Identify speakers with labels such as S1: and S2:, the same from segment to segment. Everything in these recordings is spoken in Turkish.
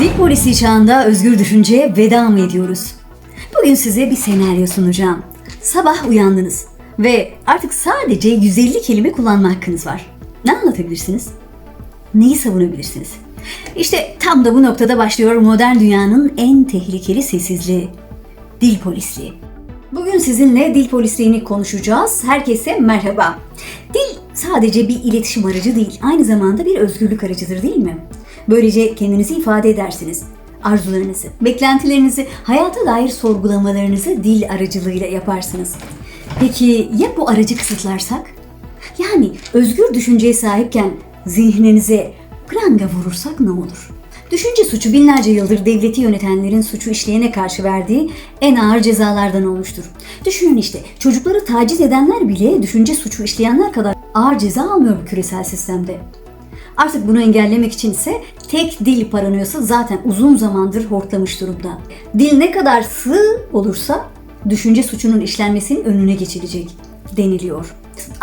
S1: Dil polisi çağında özgür düşünceye veda mı ediyoruz? Bugün size bir senaryo sunacağım. Sabah uyandınız ve artık sadece 150 kelime kullanma hakkınız var. Ne anlatabilirsiniz? Neyi savunabilirsiniz? İşte tam da bu noktada başlıyor modern dünyanın en tehlikeli sessizliği. Dil polisliği. Bugün sizinle dil polisliğini konuşacağız. Herkese merhaba. Dil sadece bir iletişim aracı değil, aynı zamanda bir özgürlük aracıdır değil mi? Böylece kendinizi ifade edersiniz. Arzularınızı, beklentilerinizi, hayata dair sorgulamalarınızı dil aracılığıyla yaparsınız. Peki ya bu aracı kısıtlarsak? Yani özgür düşünceye sahipken zihninize pranga vurursak ne olur? Düşünce suçu binlerce yıldır devleti yönetenlerin suçu işleyene karşı verdiği en ağır cezalardan olmuştur. Düşünün işte çocukları taciz edenler bile düşünce suçu işleyenler kadar ağır ceza almıyor bu küresel sistemde. Artık bunu engellemek için ise tek dil paranoyası zaten uzun zamandır hortlamış durumda. Dil ne kadar sığ olursa düşünce suçunun işlenmesinin önüne geçilecek deniliyor.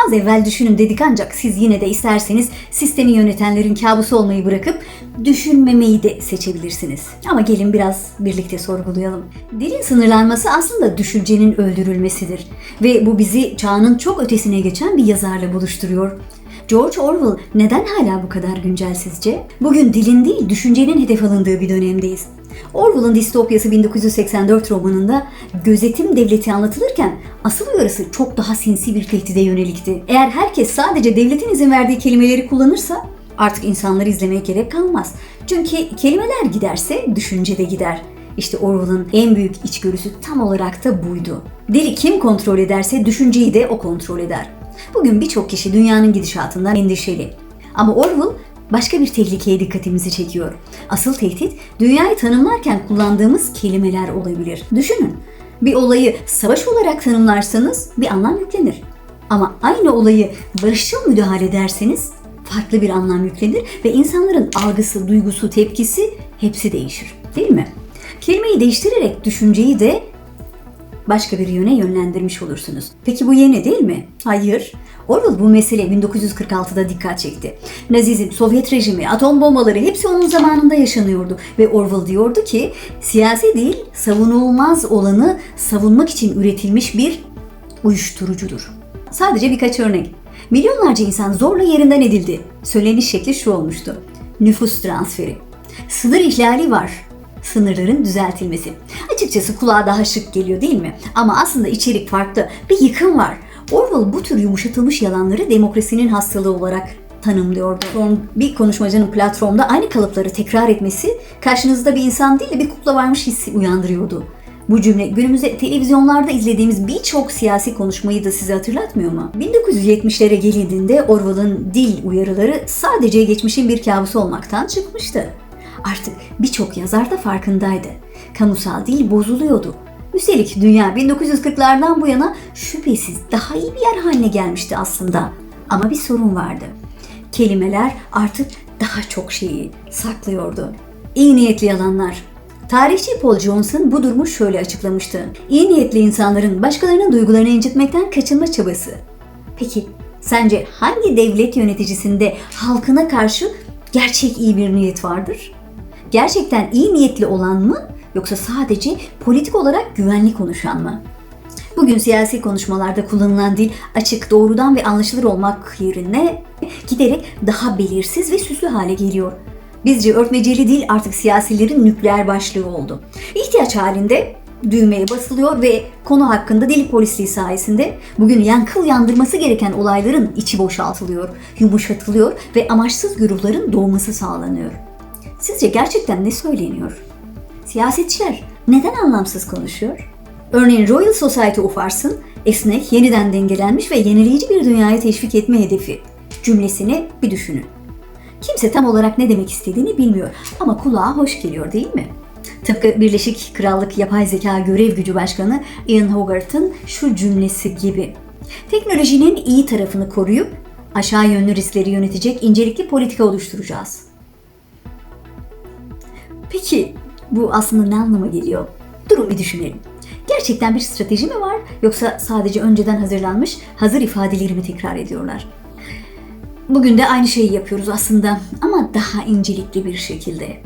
S1: Az evvel düşünün dedik ancak siz yine de isterseniz sistemi yönetenlerin kabusu olmayı bırakıp düşünmemeyi de seçebilirsiniz. Ama gelin biraz birlikte sorgulayalım. Dilin sınırlanması aslında düşüncenin öldürülmesidir. Ve bu bizi çağının çok ötesine geçen bir yazarla buluşturuyor. George Orwell neden hala bu kadar güncel sizce? Bugün dilin değil, düşüncenin hedef alındığı bir dönemdeyiz. Orwell'ın distopyası 1984 romanında gözetim devleti anlatılırken asıl uyarısı çok daha sinsi bir tehdide yönelikti. Eğer herkes sadece devletin izin verdiği kelimeleri kullanırsa artık insanları izlemeye gerek kalmaz. Çünkü kelimeler giderse düşünce de gider. İşte Orwell'ın en büyük içgörüsü tam olarak da buydu. Dili kim kontrol ederse düşünceyi de o kontrol eder. Bugün birçok kişi dünyanın gidişatından endişeli. Ama Orwell başka bir tehlikeye dikkatimizi çekiyor. Asıl tehdit dünyayı tanımlarken kullandığımız kelimeler olabilir. Düşünün, bir olayı savaş olarak tanımlarsanız bir anlam yüklenir. Ama aynı olayı barışçıl müdahale ederseniz farklı bir anlam yüklenir ve insanların algısı, duygusu, tepkisi hepsi değişir. Değil mi? Kelimeyi değiştirerek düşünceyi de başka bir yöne yönlendirmiş olursunuz. Peki bu yeni değil mi? Hayır. Orwell bu mesele 1946'da dikkat çekti. Nazizm, Sovyet rejimi, atom bombaları hepsi onun zamanında yaşanıyordu. Ve Orwell diyordu ki siyasi değil savunulmaz olanı savunmak için üretilmiş bir uyuşturucudur. Sadece birkaç örnek. Milyonlarca insan zorla yerinden edildi. Söyleniş şekli şu olmuştu. Nüfus transferi. Sınır ihlali var sınırların düzeltilmesi. Açıkçası kulağa daha şık geliyor değil mi? Ama aslında içerik farklı. Bir yıkım var. Orwell bu tür yumuşatılmış yalanları demokrasinin hastalığı olarak tanımlıyordu. Son bir konuşmacının platformda aynı kalıpları tekrar etmesi karşınızda bir insan değil de bir kukla varmış hissi uyandırıyordu. Bu cümle günümüzde televizyonlarda izlediğimiz birçok siyasi konuşmayı da size hatırlatmıyor mu? 1970'lere gelindiğinde Orwell'ın dil uyarıları sadece geçmişin bir kabusu olmaktan çıkmıştı. Artık birçok yazar da farkındaydı. Kamusal dil bozuluyordu. Üstelik dünya 1940'lardan bu yana şüphesiz daha iyi bir yer haline gelmişti aslında. Ama bir sorun vardı. Kelimeler artık daha çok şeyi saklıyordu. İyi niyetli yalanlar. Tarihçi Paul Johnson bu durumu şöyle açıklamıştı. İyi niyetli insanların başkalarının duygularını incitmekten kaçınma çabası. Peki sence hangi devlet yöneticisinde halkına karşı gerçek iyi bir niyet vardır? Gerçekten iyi niyetli olan mı yoksa sadece politik olarak güvenli konuşan mı? Bugün siyasi konuşmalarda kullanılan dil açık, doğrudan ve anlaşılır olmak yerine giderek daha belirsiz ve süslü hale geliyor. Bizce örtmeceli dil artık siyasilerin nükleer başlığı oldu. İhtiyaç halinde düğmeye basılıyor ve konu hakkında dil polisliği sayesinde bugün yankıl yandırması gereken olayların içi boşaltılıyor, yumuşatılıyor ve amaçsız güruhların doğması sağlanıyor. Sizce gerçekten ne söyleniyor? Siyasetçiler neden anlamsız konuşuyor? Örneğin Royal Society of Arts'ın esnek, yeniden dengelenmiş ve yenileyici bir dünyaya teşvik etme hedefi cümlesini bir düşünün. Kimse tam olarak ne demek istediğini bilmiyor ama kulağa hoş geliyor değil mi? Tıpkı Birleşik Krallık Yapay Zeka Görev Gücü Başkanı Ian Hogarth'ın şu cümlesi gibi. Teknolojinin iyi tarafını koruyup aşağı yönlü riskleri yönetecek incelikli politika oluşturacağız. Peki bu aslında ne anlama geliyor? Durun bir düşünelim. Gerçekten bir strateji mi var yoksa sadece önceden hazırlanmış hazır ifadeleri mi tekrar ediyorlar? Bugün de aynı şeyi yapıyoruz aslında ama daha incelikli bir şekilde.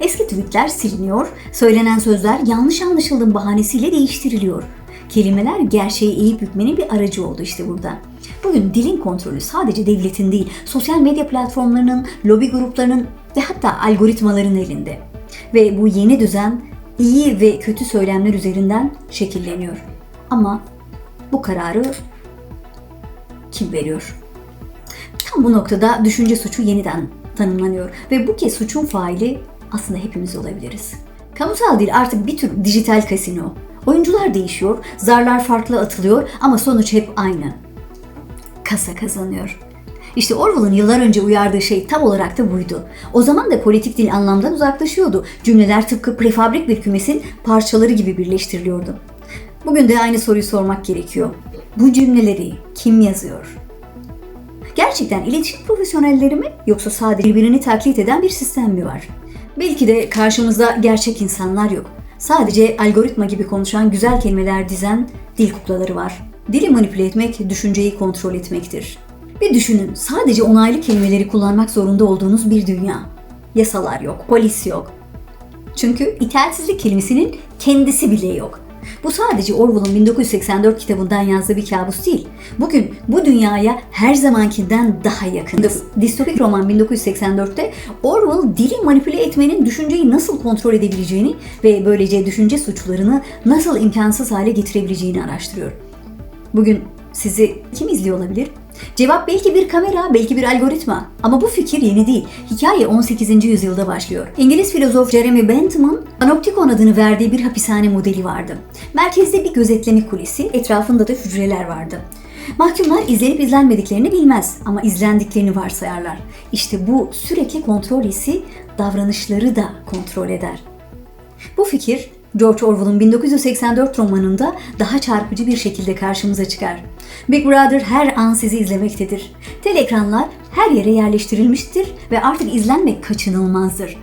S1: Eski tweetler siliniyor, söylenen sözler yanlış anlaşıldığım bahanesiyle değiştiriliyor. Kelimeler gerçeği eğip bükmenin bir aracı oldu işte burada. Bugün dilin kontrolü sadece devletin değil, sosyal medya platformlarının, lobi gruplarının ve hatta algoritmaların elinde. Ve bu yeni düzen iyi ve kötü söylemler üzerinden şekilleniyor. Ama bu kararı kim veriyor? Tam bu noktada düşünce suçu yeniden tanımlanıyor ve bu kez suçun faili aslında hepimiz olabiliriz. Kamusal dil artık bir tür dijital kasino. Oyuncular değişiyor, zarlar farklı atılıyor ama sonuç hep aynı. Kasa kazanıyor. İşte Orwell'ın yıllar önce uyardığı şey tam olarak da buydu. O zaman da politik dil anlamdan uzaklaşıyordu. Cümleler tıpkı prefabrik bir kümesin parçaları gibi birleştiriliyordu. Bugün de aynı soruyu sormak gerekiyor. Bu cümleleri kim yazıyor? Gerçekten iletişim profesyonelleri mi yoksa sadece birbirini taklit eden bir sistem mi var? Belki de karşımızda gerçek insanlar yok. Sadece algoritma gibi konuşan güzel kelimeler dizen dil kuklaları var. Dili manipüle etmek, düşünceyi kontrol etmektir. Bir düşünün, sadece onaylı kelimeleri kullanmak zorunda olduğunuz bir dünya. Yasalar yok, polis yok. Çünkü itaatsizlik kelimesinin kendisi bile yok. Bu sadece Orwell'ın 1984 kitabından yazdığı bir kabus değil. Bugün bu dünyaya her zamankinden daha yakınız. Distopik roman 1984'te Orwell dili manipüle etmenin düşünceyi nasıl kontrol edebileceğini ve böylece düşünce suçlarını nasıl imkansız hale getirebileceğini araştırıyor. Bugün sizi kim izliyor olabilir? Cevap belki bir kamera, belki bir algoritma. Ama bu fikir yeni değil. Hikaye 18. yüzyılda başlıyor. İngiliz filozof Jeremy Bentham, Panoptikon adını verdiği bir hapishane modeli vardı. Merkezde bir gözetleme kulesi, etrafında da hücreler vardı. Mahkumlar izlenip izlenmediklerini bilmez ama izlendiklerini varsayarlar. İşte bu sürekli kontrol hissi davranışları da kontrol eder. Bu fikir George Orwell'ın 1984 romanında daha çarpıcı bir şekilde karşımıza çıkar. Big Brother her an sizi izlemektedir. Telekranlar her yere yerleştirilmiştir ve artık izlenmek kaçınılmazdır.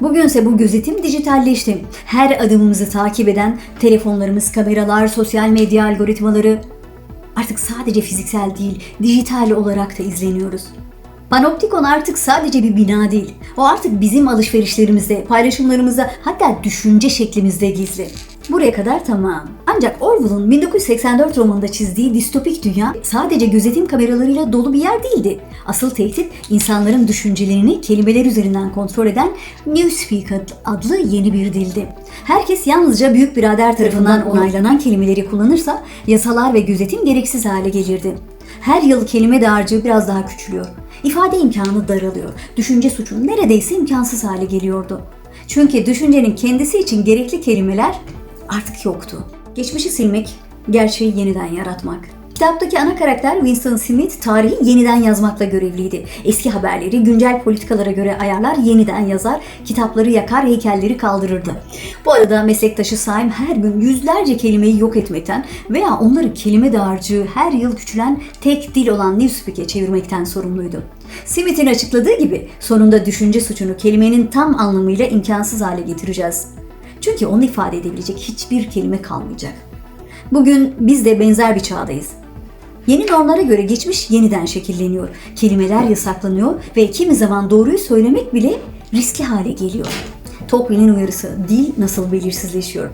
S1: Bugünse bu gözetim dijitalleşti. Her adımımızı takip eden telefonlarımız, kameralar, sosyal medya algoritmaları artık sadece fiziksel değil, dijital olarak da izleniyoruz. Panoptikon artık sadece bir bina değil. O artık bizim alışverişlerimizde, paylaşımlarımızda hatta düşünce şeklimizde gizli. Buraya kadar tamam. Ancak Orwell'ın 1984 romanında çizdiği distopik dünya sadece gözetim kameralarıyla dolu bir yer değildi. Asıl tehdit insanların düşüncelerini kelimeler üzerinden kontrol eden Newspeak adlı yeni bir dildi. Herkes yalnızca büyük birader tarafından onaylanan kelimeleri kullanırsa yasalar ve gözetim gereksiz hale gelirdi. Her yıl kelime dağarcığı biraz daha küçülüyor. İfade imkanı daralıyor. Düşünce suçu neredeyse imkansız hale geliyordu. Çünkü düşüncenin kendisi için gerekli kelimeler artık yoktu. Geçmişi silmek, gerçeği yeniden yaratmak. Kitaptaki ana karakter Winston Smith tarihi yeniden yazmakla görevliydi. Eski haberleri güncel politikalara göre ayarlar, yeniden yazar, kitapları yakar, heykelleri kaldırırdı. Bu arada meslektaşı Syme her gün yüzlerce kelimeyi yok etmekten veya onları kelime dağarcığı her yıl küçülen tek dil olan Newspeak'e çevirmekten sorumluydu. Smith'in açıkladığı gibi sonunda düşünce suçunu kelimenin tam anlamıyla imkansız hale getireceğiz. Çünkü onu ifade edebilecek hiçbir kelime kalmayacak. Bugün biz de benzer bir çağdayız. Yeni normlara göre geçmiş yeniden şekilleniyor. Kelimeler yasaklanıyor ve kimi zaman doğruyu söylemek bile riskli hale geliyor. Tocqueville'in uyarısı, dil nasıl belirsizleşiyor?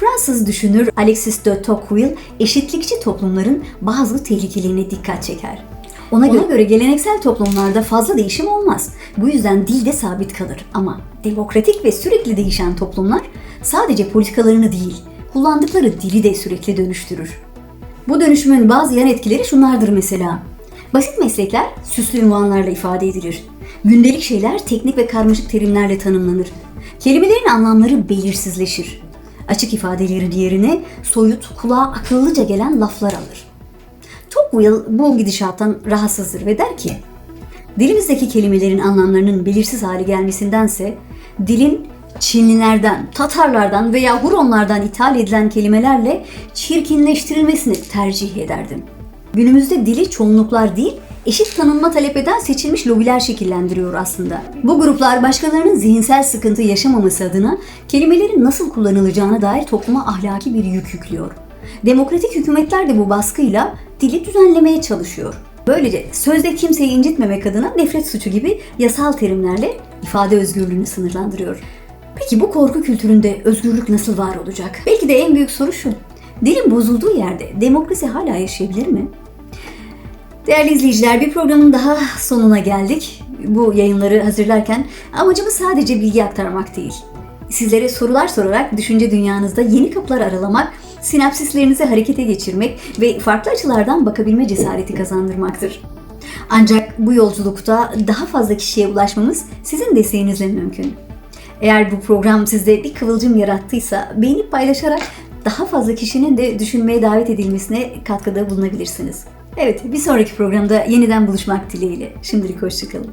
S1: Fransız düşünür Alexis de Tocqueville eşitlikçi toplumların bazı tehlikelerine dikkat çeker. Ona göre, göre geleneksel toplumlarda fazla değişim olmaz. Bu yüzden dil de sabit kalır. Ama demokratik ve sürekli değişen toplumlar sadece politikalarını değil, kullandıkları dili de sürekli dönüştürür. Bu dönüşümün bazı yan etkileri şunlardır mesela. Basit meslekler süslü ünvanlarla ifade edilir. Gündelik şeyler teknik ve karmaşık terimlerle tanımlanır. Kelimelerin anlamları belirsizleşir. Açık ifadelerin yerine soyut, kulağa akıllıca gelen laflar alır. Tocqueville bu gidişattan rahatsızdır ve der ki, dilimizdeki kelimelerin anlamlarının belirsiz hale gelmesindense dilin Çinlilerden, Tatarlardan veya Huronlardan ithal edilen kelimelerle çirkinleştirilmesini tercih ederdim. Günümüzde dili çoğunluklar değil, eşit tanınma talep eden seçilmiş lobiler şekillendiriyor aslında. Bu gruplar başkalarının zihinsel sıkıntı yaşamaması adına kelimelerin nasıl kullanılacağına dair topluma ahlaki bir yük yüklüyor. Demokratik hükümetler de bu baskıyla dili düzenlemeye çalışıyor. Böylece sözde kimseyi incitmemek adına nefret suçu gibi yasal terimlerle ifade özgürlüğünü sınırlandırıyor. Peki bu korku kültüründe özgürlük nasıl var olacak? Belki de en büyük soru şu. Dilin bozulduğu yerde demokrasi hala yaşayabilir mi? Değerli izleyiciler bir programın daha sonuna geldik. Bu yayınları hazırlarken amacımız sadece bilgi aktarmak değil. Sizlere sorular sorarak düşünce dünyanızda yeni kapılar aralamak, sinapsislerinizi harekete geçirmek ve farklı açılardan bakabilme cesareti kazandırmaktır. Ancak bu yolculukta daha fazla kişiye ulaşmamız sizin desteğinizle mümkün. Eğer bu program sizde bir kıvılcım yarattıysa beğenip paylaşarak daha fazla kişinin de düşünmeye davet edilmesine katkıda bulunabilirsiniz. Evet, bir sonraki programda yeniden buluşmak dileğiyle. Şimdilik hoşçakalın.